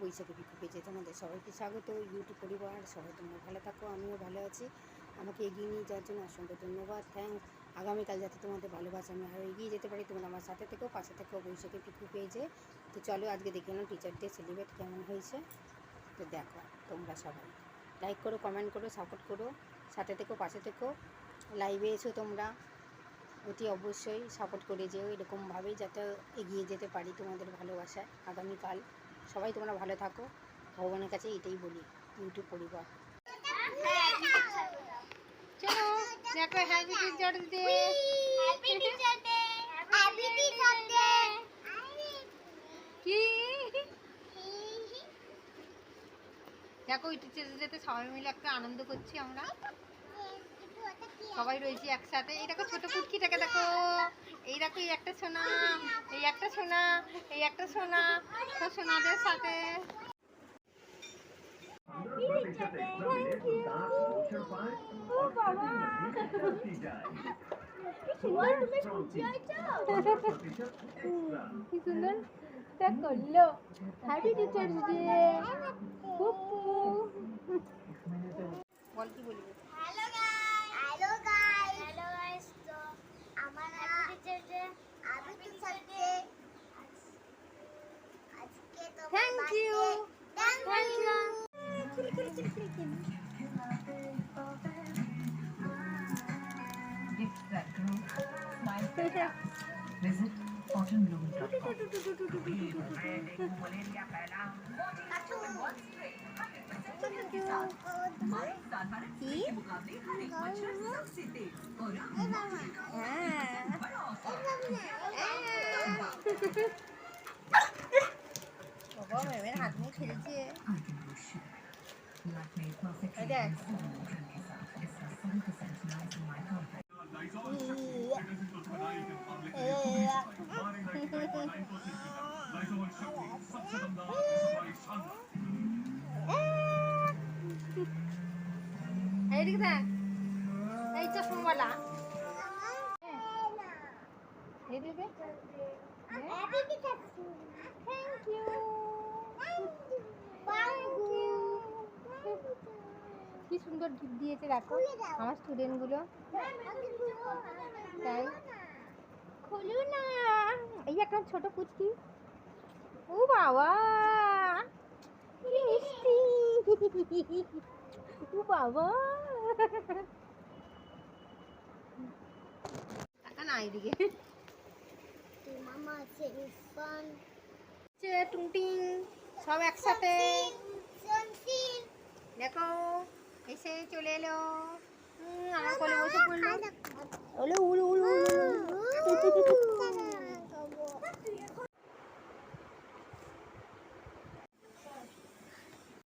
বৈশাখী পিকু পেজে তোমাদের সবাইকে স্বাগত। ইউটিউব পরিবার, সবাই তোমরা ভালো থাকো, আমিও ভালো আছি। আমাকে এগিয়ে নিয়ে যাওয়ার জন্য অসংখ্য ধন্যবাদ। থ্যাংকস আগামীকাল যাতে তোমাদের ভালোবাসা আমি আরও এগিয়ে যেতে পারি, তোমরা আমার সাথে থেকেও পাশে থেকেও বৈশাখী পিকু পেজে। তো চলো, আজকে দেখে নাও টিচার ডে সেলিব্রেট কেমন হয়েছে। তো দেখো, তোমরা সবাই। লাইক করো কমেন্ট করো সাপোর্ট করো, সাথে থেকেও পাশে থেকেও লাইভে এসো তোমরা। অতি অবশ্যই সাপোর্ট করে যেও, এরকমভাবেই যাতে এগিয়ে যেতে পারি তোমাদের ভালোবাসায় আগামীকাল। সবাই তোমরা ভালো থাকো। ভগবানের কাছে এটাই বলি ইউটিউব পরিবার। চলো দেখো happy teacher day Happy teacher day. Happy teacher day. কি দেখো ওই টিচার ডেতে সবাই মিলে একটা আনন্দ করছি আমরা। সবাই রয়েছি একসাথে। এই দেখো ছোট পুটকিটাকে দেখো। এই দেখো এই একটা সোনা এই একটা সোনা এই একটা সোনা তো সোনাদের সাথে। কি সুন্দর? তা করল। হ্যাপি টিচার্স ডে বল কি বলবি? Visit बॉटम लोग కదా అయితే ఫోన్ వల్ల ఏది কি সুন্দর গিফট দিয়েছে দেখো আমার স্টুডেন্টগুলো তাই। খুলু না। এই একটা ছোট পুচকি। ও বাবা মিষ্টি। ও বাবা। টাকা না এদিকে। Mama says fun. টুংটিং সব একসাথে দেখো। এসে চলে এলো। আমার কোলে বসে পড়ল। ওলে উল উল উল